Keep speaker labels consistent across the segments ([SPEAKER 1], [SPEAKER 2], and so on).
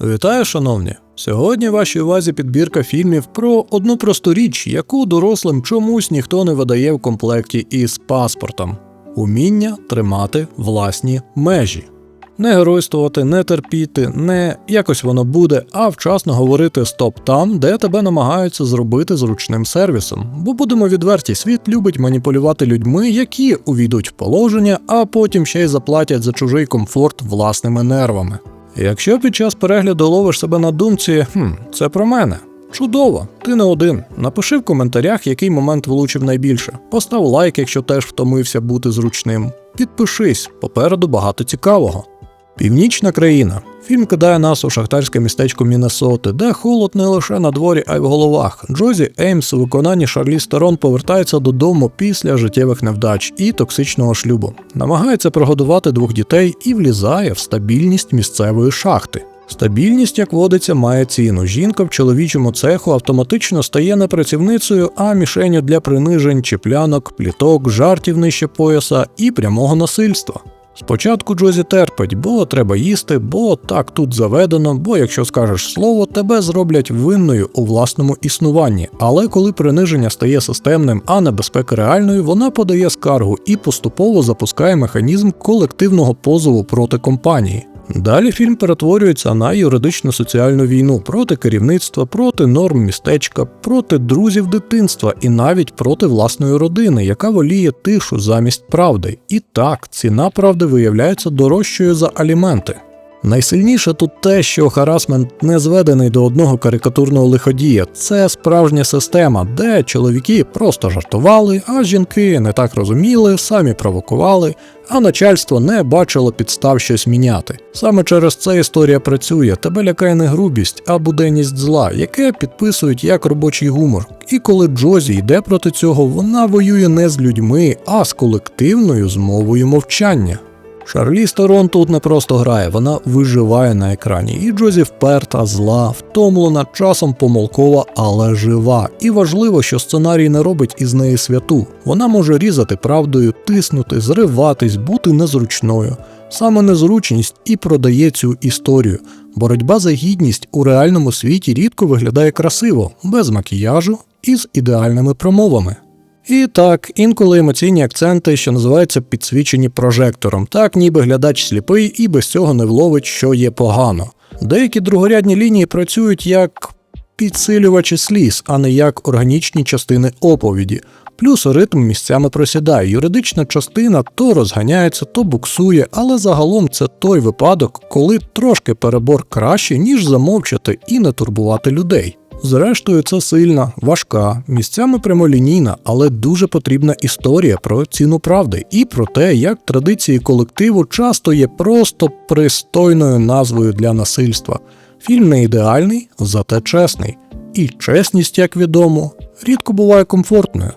[SPEAKER 1] Вітаю, шановні! Сьогодні вашій увазі підбірка фільмів про одну просту річ, яку дорослим чомусь ніхто не видає в комплекті із паспортом: уміння тримати власні межі. Не геройствувати, не терпіти, не якось воно буде, а вчасно говорити стоп там, де тебе намагаються зробити зручним сервісом. Бо будемо відверті, світ любить маніпулювати людьми, які увійдуть в положення, а потім ще й заплатять за чужий комфорт власними нервами. Якщо під час перегляду ловиш себе на думці, хм, це про мене. Чудово, ти не один. Напиши в коментарях, який момент влучив найбільше. Постав лайк, якщо теж втомився бути зручним. Підпишись, попереду багато цікавого. Північна країна. Фільм кидає нас у шахтарське містечко Міннесоти, де холод не лише на дворі, а й в головах. Джозі Еймс у виконанні Шарлі Стерон повертається додому після життєвих невдач і токсичного шлюбу. Намагається прогодувати двох дітей і влізає в стабільність місцевої шахти. Стабільність, як водиться, має ціну. Жінка в чоловічому цеху автоматично стає не працівницею, а мішенню для принижень, чіплянок, пліток, жартів нижче пояса і прямого насильства. Спочатку Джозі терпить, бо треба їсти, бо так тут заведено, бо якщо скажеш слово, тебе зроблять винною у власному існуванні. Але коли приниження стає системним, а небезпека реальною, вона подає скаргу і поступово запускає механізм колективного позову проти компанії. Далі фільм перетворюється на юридичну соціальну війну проти керівництва, проти норм містечка, проти друзів дитинства і навіть проти власної родини, яка воліє тишу замість правди. І так, ціна правди виявляється дорожчою за аліменти. Найсильніше тут те, що харасмент не зведений до одного карикатурного лиходія. Це справжня система, де чоловіки просто жартували, а жінки не так розуміли, самі провокували, а начальство не бачило підстав щось міняти. Саме через це історія працює. Тебе лякає не грубість, а буденність зла, яке підписують як робочий гумор. І коли Джозі йде проти цього, вона воює не з людьми, а з колективною змовою мовчання. Шарлі Стерон тут не просто грає, вона виживає на екрані. І Джозі вперта, зла, втомлена, часом помилкова, але жива. І важливо, що сценарій не робить із неї святу. Вона може різати правдою, тиснути, зриватись, бути незручною. Саме незручність і продає цю історію. Боротьба за гідність у реальному світі рідко виглядає красиво, без макіяжу і з ідеальними промовами. І так, інколи емоційні акценти, що називаються підсвічені прожектором, так ніби глядач сліпий і без цього не вловить, що є погано. Деякі другорядні лінії працюють як підсилювачі сліз, а не як органічні частини оповіді. Плюс ритм місцями просідає. Юридична частина то розганяється, то буксує, але загалом це той випадок, коли трошки перебор краще, ніж замовчати і не турбувати людей. Зрештою, це сильна, важка, місцями прямолінійна, але дуже потрібна історія про ціну правди і про те, як традиції колективу часто є просто пристойною назвою для насильства. Фільм не ідеальний, зате чесний. І чесність, як відомо, рідко буває комфортною.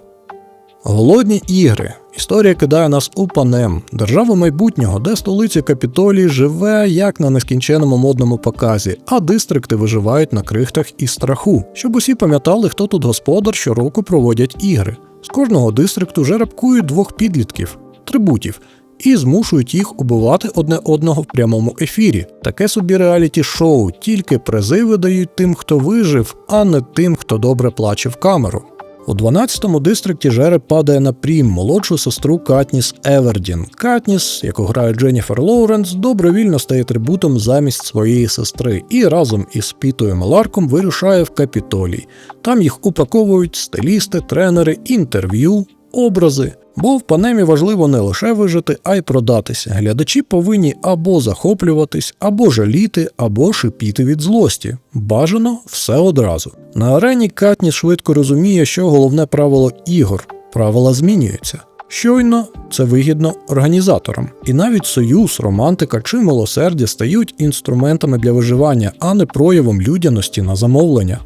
[SPEAKER 1] Голодні ігри. Історія кидає нас у панем, державу майбутнього, де столиця Капітолії живе як на нескінченому модному показі, а дистрикти виживають на крихтах і страху, щоб усі пам'ятали, хто тут господар щороку проводять ігри. З кожного дистрикту жеребкують двох підлітків трибутів. І змушують їх убивати одне одного в прямому ефірі. Таке собі реаліті шоу, тільки призи видають тим, хто вижив, а не тим, хто добре плаче в камеру. У 12-му дистрикті жереб падає на прім молодшу сестру Катніс Евердін. Катніс, яку грає Дженніфер Лоуренс, добровільно стає трибутом замість своєї сестри і разом із Пітою Маларком вирушає в капітолій. Там їх упаковують стилісти, тренери, інтерв'ю, образи. Бо в панемі важливо не лише вижити, а й продатися. Глядачі повинні або захоплюватись, або жаліти, або шипіти від злості. Бажано все одразу. На арені Катні швидко розуміє, що головне правило ігор правила змінюються. Щойно це вигідно організаторам, і навіть союз, романтика чи милосердя стають інструментами для виживання, а не проявом людяності на замовлення.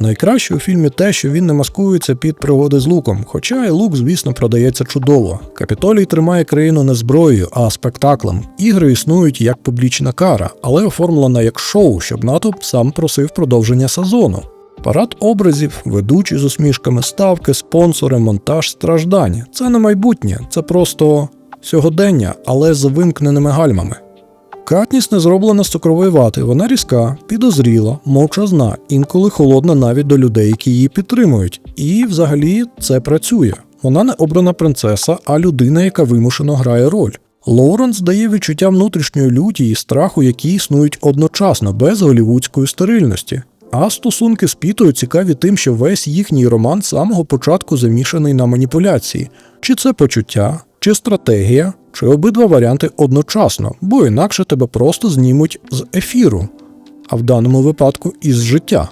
[SPEAKER 1] Найкраще у фільмі те, що він не маскується під пригоди з луком, хоча і лук, звісно, продається чудово. Капітолій тримає країну не зброєю, а спектаклем. Ігри існують як публічна кара, але оформлена як шоу, щоб натовп сам просив продовження сезону. Парад образів, ведучі з усмішками, ставки, спонсори, монтаж, страждання. Це не майбутнє, це просто сьогодення, але з вимкненими гальмами. Катніс не зроблена з цукрової вати, вона різка, підозріла, мовчазна, інколи холодна навіть до людей, які її підтримують. І взагалі це працює. Вона не обрана принцеса, а людина, яка вимушено грає роль. Лоуренс дає відчуття внутрішньої люті і страху, які існують одночасно, без голівудської стерильності. А стосунки з Пітою цікаві тим, що весь їхній роман з самого початку замішаний на маніпуляції. Чи це почуття, чи стратегія, чи обидва варіанти одночасно, бо інакше тебе просто знімуть з ефіру, а в даному випадку із життя.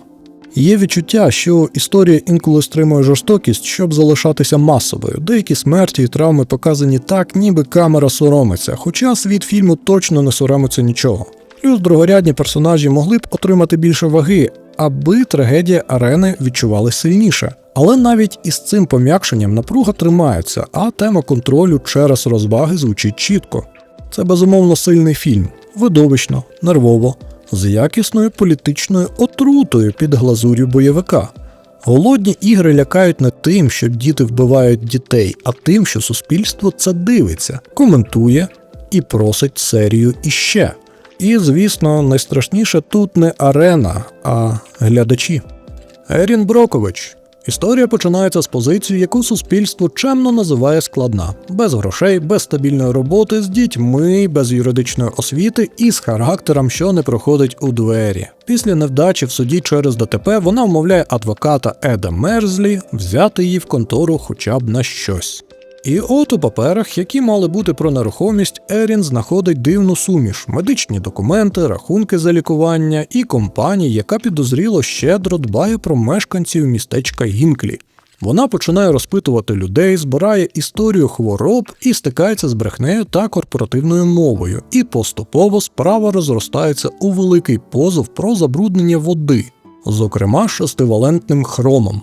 [SPEAKER 1] Є відчуття, що історія інколи стримує жорстокість, щоб залишатися масовою. Деякі смерті і травми показані так, ніби камера соромиться, хоча світ фільму точно не соромиться нічого. Плюс другорядні персонажі могли б отримати більше ваги, аби трагедія арени відчувалась сильніше. Але навіть із цим пом'якшенням напруга тримається, а тема контролю через розваги звучить чітко. Це безумовно сильний фільм, видовищно, нервово, з якісною політичною отрутою під глазур'ю бойовика. Голодні ігри лякають не тим, що діти вбивають дітей, а тим, що суспільство це дивиться, коментує і просить серію іще. І, звісно, найстрашніше тут не арена, а глядачі. Ерін Брокович. Історія починається з позиції, яку суспільство чемно називає складна: без грошей, без стабільної роботи, з дітьми, без юридичної освіти і з характером, що не проходить у двері. Після невдачі в суді через ДТП вона вмовляє адвоката Еда Мерзлі взяти її в контору хоча б на щось. І от у паперах, які мали бути про нерухомість, Ерін знаходить дивну суміш: медичні документи, рахунки за лікування і компанії, яка підозріло щедро дбає про мешканців містечка Гінклі. Вона починає розпитувати людей, збирає історію хвороб і стикається з брехнею та корпоративною мовою. І поступово справа розростається у великий позов про забруднення води, зокрема шестивалентним хромом.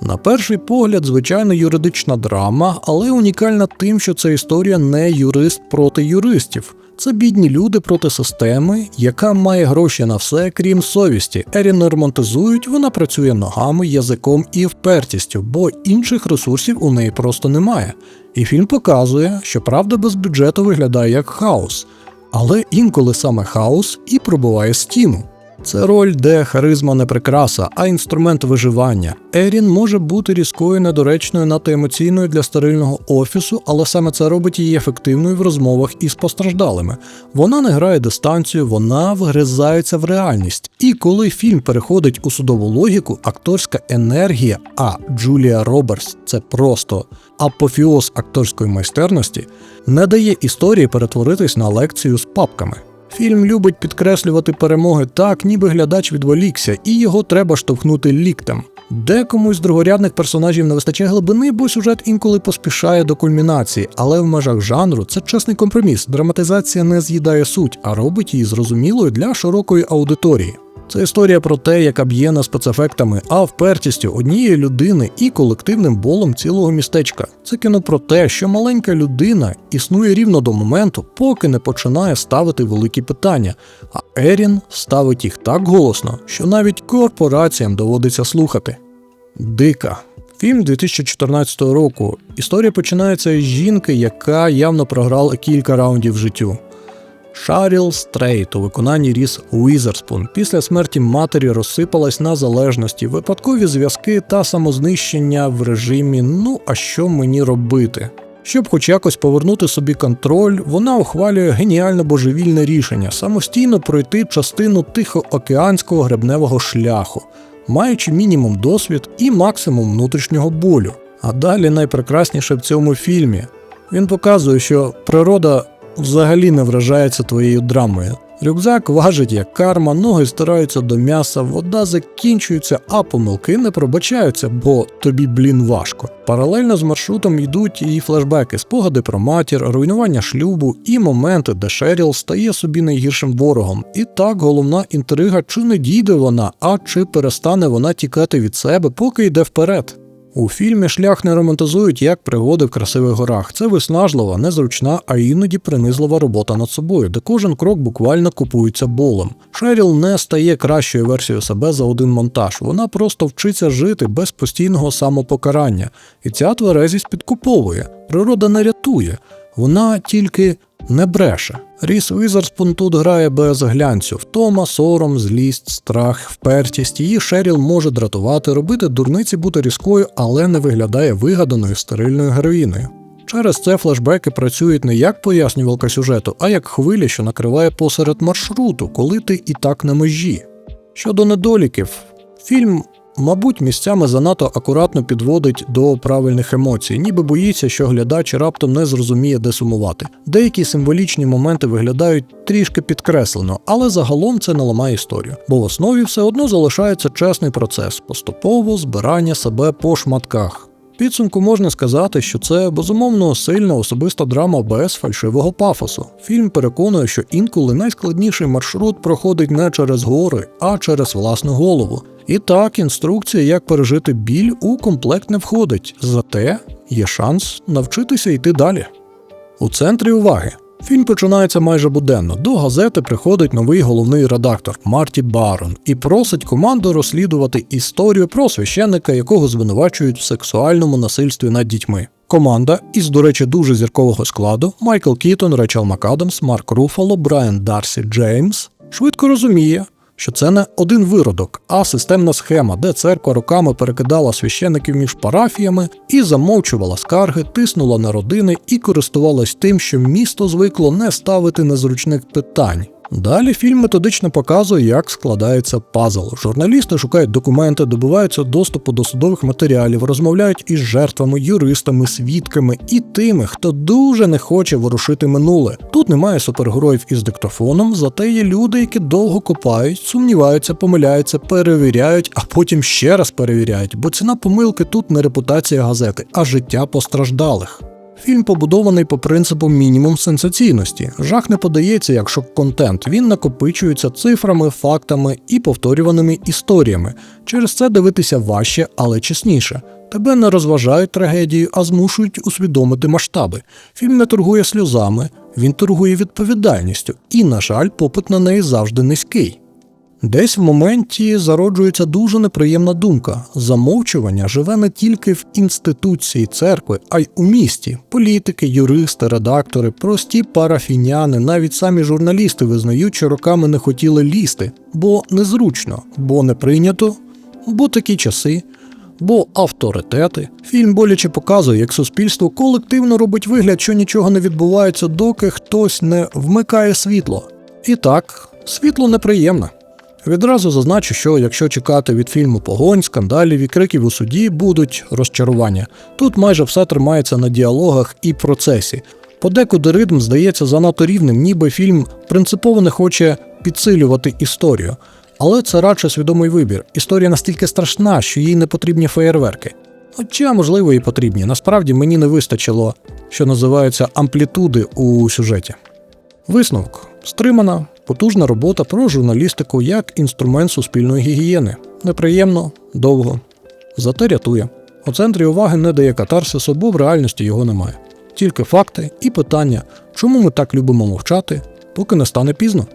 [SPEAKER 1] На перший погляд, звичайно, юридична драма, але унікальна тим, що це історія не юрист проти юристів. Це бідні люди проти системи, яка має гроші на все, крім совісті. Ерін не романтизують, вона працює ногами, язиком і впертістю, бо інших ресурсів у неї просто немає. І фільм показує, що правда без бюджету виглядає як хаос, але інколи саме хаос і пробиває стіну. Це роль, де харизма не прикраса, а інструмент виживання. Ерін може бути різкою, недоречною, надто емоційною для стерильного офісу, але саме це робить її ефективною в розмовах із постраждалими. Вона не грає дистанцію, вона вгризається в реальність. І коли фільм переходить у судову логіку, акторська енергія, а Джулія Робертс це просто апофіоз акторської майстерності, не дає історії перетворитись на лекцію з папками. Фільм любить підкреслювати перемоги так, ніби глядач відволікся, і його треба штовхнути ліктем. Декому з другорядних персонажів не вистачає глибини, бо сюжет інколи поспішає до кульмінації, але в межах жанру це чесний компроміс. Драматизація не з'їдає суть, а робить її зрозумілою для широкої аудиторії. Це історія про те, яка б'є не спецефектами, а впертістю однієї людини і колективним болом цілого містечка. Це кіно про те, що маленька людина існує рівно до моменту, поки не починає ставити великі питання. А Ерін ставить їх так голосно, що навіть корпораціям доводиться слухати. Дика. Фільм 2014 року. Історія починається з жінки, яка явно програла кілька раундів життю. Шаріл Стрейт у виконанні Ріс Уізерспун після смерті матері розсипалась на залежності, випадкові зв'язки та самознищення в режимі Ну а що мені робити? Щоб хоч якось повернути собі контроль, вона ухвалює геніально божевільне рішення самостійно пройти частину тихоокеанського гребневого шляху, маючи мінімум досвід і максимум внутрішнього болю. А далі найпрекрасніше в цьому фільмі. Він показує, що природа взагалі не вражається твоєю драмою. Рюкзак важить як карма, ноги стираються до м'яса, вода закінчується, а помилки не пробачаються, бо тобі, блін, важко. Паралельно з маршрутом йдуть і флешбеки, спогади про матір, руйнування шлюбу і моменти, де Шеріл стає собі найгіршим ворогом. І так головна інтрига, чи не дійде вона, а чи перестане вона тікати від себе, поки йде вперед. У фільмі шлях не романтизують як пригоди в красивих горах. Це виснажлива, незручна, а іноді принизлива робота над собою, де кожен крок буквально купується болем. Шеріл не стає кращою версією себе за один монтаж. Вона просто вчиться жити без постійного самопокарання, і ця тверезість підкуповує. Природа не рятує, вона тільки не бреше. Ріс Візерспун тут грає без глянцю, втома, сором, злість, страх, впертість. Її Шеріл може дратувати, робити дурниці бути різкою, але не виглядає вигаданою стерильною героїною. Через це флешбеки працюють не як пояснювалка сюжету, а як хвиля, що накриває посеред маршруту, коли ти і так на межі. Щодо недоліків, фільм, мабуть, місцями занадто акуратно підводить до правильних емоцій, ніби боїться, що глядач раптом не зрозуміє, де сумувати. Деякі символічні моменти виглядають трішки підкреслено, але загалом це не ламає історію, бо в основі все одно залишається чесний процес поступово збирання себе по шматках. Підсумку можна сказати, що це безумовно сильна особиста драма без фальшивого пафосу. Фільм переконує, що інколи найскладніший маршрут проходить не через гори, а через власну голову. І так, інструкція, як пережити біль, у комплект не входить, зате є шанс навчитися йти далі. У центрі уваги. Фільм починається майже буденно. До газети приходить новий головний редактор Марті Барон і просить команду розслідувати історію про священника, якого звинувачують в сексуальному насильстві над дітьми. Команда із, до речі, дуже зіркового складу Майкл Кітон, Речел МакАдамс, Марк Руфало, Брайан Дарсі Джеймс швидко розуміє, що це не один виродок, а системна схема, де церква роками перекидала священиків між парафіями і замовчувала скарги, тиснула на родини і користувалась тим, що місто звикло не ставити незручних питань. Далі фільм методично показує, як складається пазл. Журналісти шукають документи, добиваються доступу до судових матеріалів, розмовляють із жертвами, юристами, свідками і тими, хто дуже не хоче ворушити минуле. Тут немає супергероїв із диктофоном, зате є люди, які довго копають, сумніваються, помиляються, перевіряють, а потім ще раз перевіряють, бо ціна помилки тут не репутація газети, а життя постраждалих. Фільм побудований по принципу мінімум сенсаційності. Жах не подається як шок-контент, він накопичується цифрами, фактами і повторюваними історіями. Через це дивитися важче, але чесніше. Тебе не розважають трагедію, а змушують усвідомити масштаби. Фільм не торгує сльозами, він торгує відповідальністю, і, на жаль, попит на неї завжди низький. Десь в моменті зароджується дуже неприємна думка. Замовчування живе не тільки в інституції церкви, а й у місті. Політики, юристи, редактори, прості парафіняни, навіть самі журналісти визнають, що роками не хотіли лізти, бо незручно, бо не прийнято, бо такі часи. Бо авторитети. Фільм боляче показує, як суспільство колективно робить вигляд, що нічого не відбувається, доки хтось не вмикає світло. І так, світло неприємне. Відразу зазначу, що якщо чекати від фільму погонь, скандалів і криків у суді, будуть розчарування. Тут майже все тримається на діалогах і процесі. Подекуди ритм здається занадто рівним, ніби фільм принципово не хоче підсилювати історію. Але це радше свідомий вибір. Історія настільки страшна, що їй не потрібні феєрверки. Хоча, можливо, і потрібні. Насправді мені не вистачило, що називається амплітуди у сюжеті. Висновок стримана, потужна робота про журналістику як інструмент суспільної гігієни. Неприємно, довго. Зате рятує. У центрі уваги не дає катарсису, бо в реальності його немає. Тільки факти і питання, чому ми так любимо мовчати, поки не стане пізно.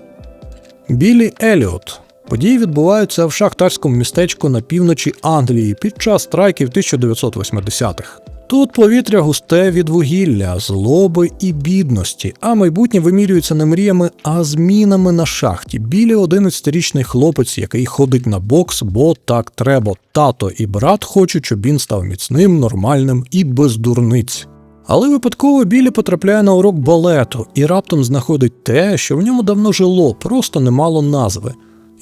[SPEAKER 1] Білі Еліот. Події відбуваються в шахтарському містечку на півночі Англії під час страйків 1980-х. Тут повітря густе від вугілля, злоби і бідності, а майбутнє вимірюється не мріями, а змінами на шахті. Білі 11-річний хлопець, який ходить на бокс, бо так треба. Тато і брат хочуть, щоб він став міцним, нормальним і без дурниць. Але випадково Білі потрапляє на урок балету і раптом знаходить те, що в ньому давно жило, просто не мало назви.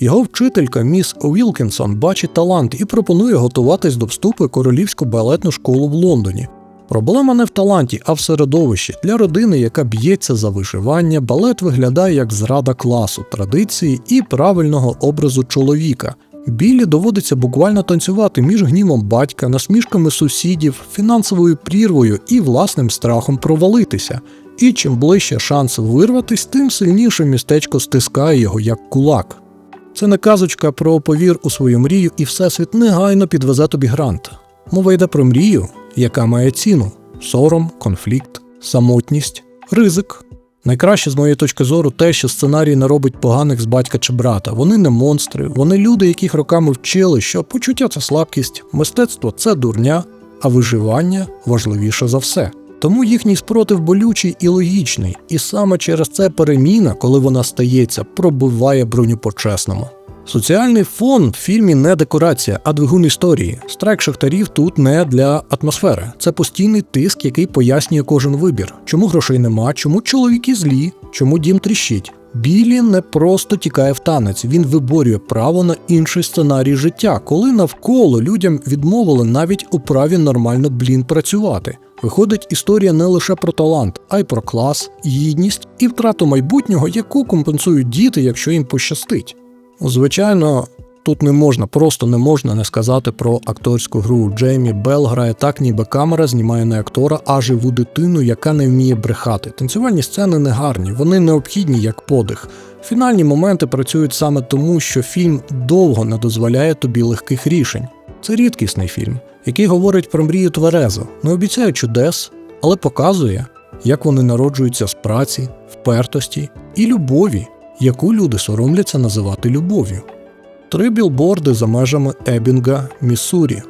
[SPEAKER 1] Його вчителька міс Уілкінсон бачить талант і пропонує готуватись до вступу в королівську балетну школу в Лондоні. Проблема не в таланті, а в середовищі. Для родини, яка б'ється за виживання, балет виглядає як зрада класу, традиції і правильного образу чоловіка. Білі доводиться буквально танцювати між гнівом батька, насмішками сусідів, фінансовою прірвою і власним страхом провалитися. І чим ближче шанс вирватись, тим сильніше містечко стискає його як кулак. Це не казочка про повір у свою мрію, і всесвіт негайно підвезе тобі грант. Мова йде про мрію, яка має ціну: сором, конфлікт, самотність, ризик. Найкраще з моєї точки зору те, що сценарій не робить поганих з батька чи брата. Вони не монстри, вони люди, яких роками вчили, що почуття це слабкість, мистецтво це дурня, а виживання важливіше за все. Тому їхній спротив болючий і логічний, і саме через це переміна, коли вона стається, пробиває броню по-чесному. Соціальний фон в фільмі не декорація, а двигун історії. Страйк шахтарів тут не для атмосфери. Це постійний тиск, який пояснює кожен вибір. Чому грошей нема, чому чоловіки злі, чому дім тріщить. Білі не просто тікає в танець, він виборює право на інший сценарій життя, коли навколо людям відмовили навіть у праві нормально блін працювати. Виходить історія не лише про талант, а й про клас, гідність і втрату майбутнього, яку компенсують діти, якщо їм пощастить. Звичайно, тут не можна, просто не можна не сказати про акторську гру. Джеймі Белл грає так, ніби камера знімає не актора, а живу дитину, яка не вміє брехати. Танцювальні сцени не гарні, вони необхідні як подих. Фінальні моменти працюють саме тому, що фільм довго не дозволяє тобі легких рішень. Це рідкісний фільм, який говорить про мрію тверезо, не обіцяє чудес, але показує, як вони народжуються з праці, впертості і любові, яку люди соромляться називати любов'ю. Три білборди за межами Ебінга, Міссурі.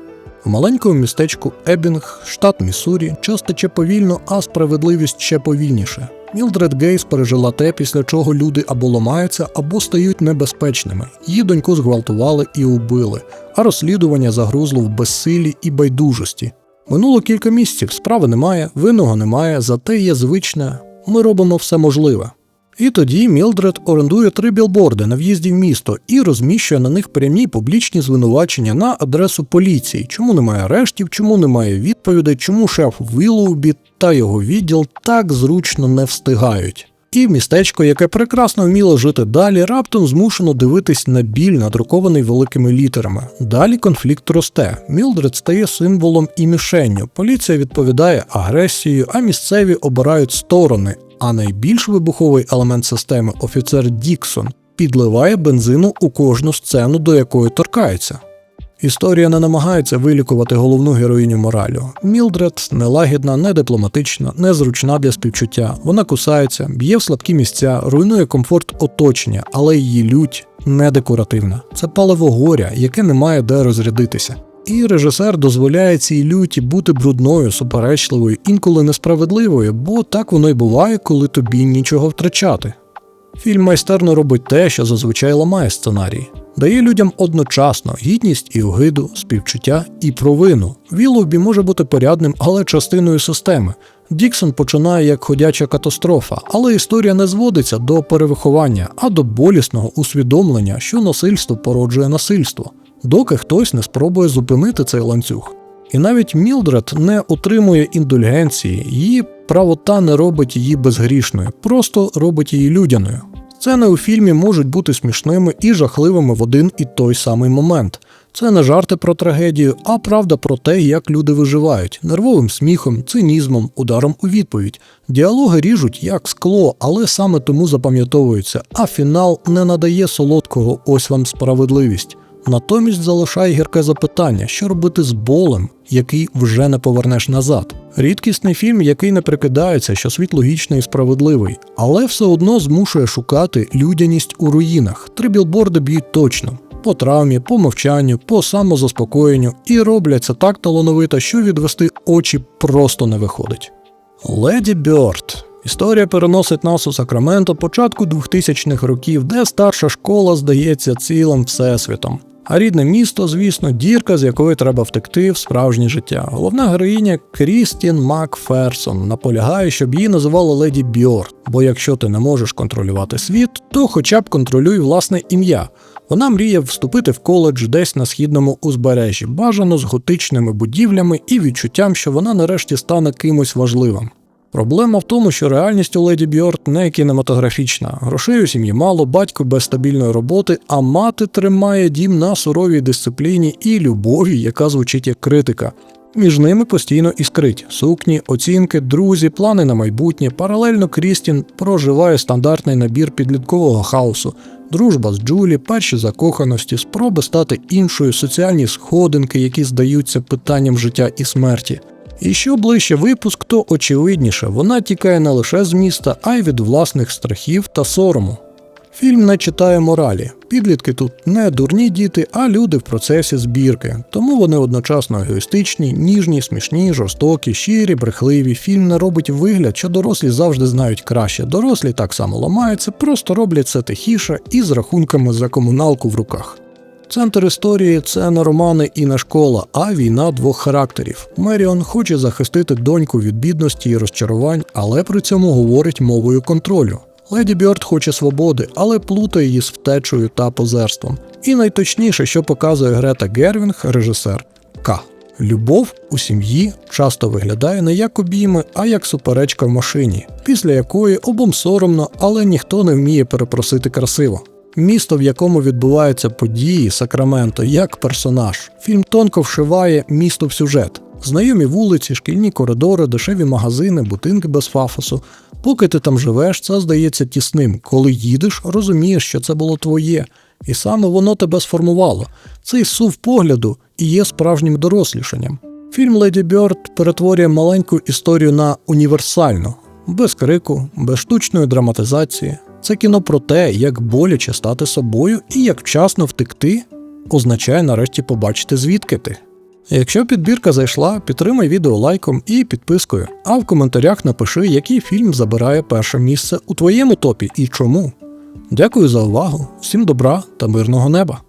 [SPEAKER 1] В маленькому містечку Ебінг, штат Міссурі, час тече повільно, а справедливість ще повільніше. Мілдред Гейс пережила те, після чого люди або ламаються, або стають небезпечними. Її доньку зґвалтували і убили, а розслідування загрузло в безсилі і байдужості. Минуло кілька місяців, справи немає, винного немає, зате є звичне. Ми робимо все можливе. І тоді Мілдред орендує три білборди на в'їзді в місто і розміщує на них прямі публічні звинувачення на адресу поліції, чому немає арештів, чому немає відповідей, чому шеф Вілоубі та його відділ так зручно не встигають. І містечко, яке прекрасно вміло жити далі, раптом змушено дивитись на біль, надрукований великими літерами. Далі конфлікт росте. Мілдред стає символом і мішенню. Поліція відповідає агресією, а місцеві обирають сторони. А найбільш вибуховий елемент системи офіцер Діксон підливає бензину у кожну сцену, до якої торкається. Історія не намагається вилікувати головну героїню моралю. Мілдред нелагідна, недипломатична, незручна для співчуття. Вона кусається, б'є в слабкі місця, руйнує комфорт оточення, але її лють не декоративна. Це паливо горя, яке не має де розрядитися. І режисер дозволяє цій люті бути брудною, суперечливою, інколи несправедливою, бо так воно й буває, коли тобі нічого втрачати. Фільм майстерно робить те, що зазвичай ламає сценарій, дає людям одночасно гідність і огиду, співчуття і провину. Вілловбі може бути порядним, але частиною системи. Діксон починає як ходяча катастрофа, але історія не зводиться до перевиховання, а до болісного усвідомлення, що насильство породжує насильство, доки хтось не спробує зупинити цей ланцюг. І навіть Мілдред не отримує індульгенції, її правота не робить її безгрішною, просто робить її людяною. Сцени у фільмі можуть бути смішними і жахливими в один і той самий момент. Це не жарти про трагедію, а правда про те, як люди виживають, нервовим сміхом, цинізмом, ударом у відповідь. Діалоги ріжуть як скло, але саме тому запам'ятовуються, а фінал не надає солодкого ось вам справедливість. Натомість залишає гірке запитання, що робити з болем, який вже не повернеш назад. Рідкісний фільм, який не прикидається, що світ логічний і справедливий, але все одно змушує шукати людяність у руїнах. Три білборди б'ють точно. По травмі, по мовчанню, по самозаспокоєнню і роблять це так талановито, що відвести очі просто не виходить. Леді Бьорд. Історія переносить нас у Сакраменто початку 2000-х років, де старша школа здається цілим всесвітом. А рідне місто, звісно, дірка, з якої треба втекти в справжнє життя. Головна героїня Крістін Макферсон наполягає, щоб її називали леді Бьорд, бо якщо ти не можеш контролювати світ, то хоча б контролюй власне ім'я. Вона мріє вступити в коледж десь на східному узбережжі, бажано з готичними будівлями і відчуттям, що вона нарешті стане кимось важливим. Проблема в тому, що реальність у Леді Бьорд не кінематографічна. Грошей у сім'ї мало, батько без стабільної роботи, а мати тримає дім на суровій дисципліні і любові, яка звучить як критика. Між ними постійно іскрить сукні, оцінки, друзі, плани на майбутнє. Паралельно Крістін проживає стандартний набір підліткового хаосу, дружба з Джулі, перші закоханості, спроби стати іншою, соціальні сходинки, які здаються питанням життя і смерті. І що ближче випуск, то очевидніше, вона тікає не лише з міста, а й від власних страхів та сорому. Фільм не читає моралі. Підлітки тут не дурні діти, а люди в процесі збірки. Тому вони одночасно егоїстичні, ніжні, смішні, жорстокі, щирі, брехливі. Фільм не робить вигляд, що дорослі завжди знають краще. Дорослі так само ламаються, просто роблять це тихіше і з рахунками за комуналку в руках. Центр історії це не романи і не школа, а війна двох характерів. Меріон хоче захистити доньку від бідності і розчарувань, але при цьому говорить мовою контролю. Леді Бьорд хоче свободи, але плутає її з втечею та позерством. І найточніше, що показує Грета Гервінг, режисер К. Любов у сім'ї часто виглядає не як обійми, а як суперечка в машині, після якої обом соромно, але ніхто не вміє перепросити красиво. Місто, в якому відбуваються події, Сакраменто, як персонаж. Фільм тонко вшиває місто в сюжет. Знайомі вулиці, шкільні коридори, дешеві магазини, будинки без фафосу. Поки ти там живеш, це здається тісним. Коли їдеш, розумієш, що це було твоє, і саме воно тебе сформувало. Цей сув погляду і є справжнім дорослішанням. Фільм Леді Бьорд перетворює маленьку історію на універсальну, без крику, без штучної драматизації. Це кіно про те, як боляче стати собою і як вчасно втекти, означає нарешті побачити, звідки ти. Якщо підбірка зайшла, підтримай відео лайком і підпискою, а в коментарях напиши, який фільм забирає перше місце у твоєму топі і чому. Дякую за увагу, всім добра та мирного неба!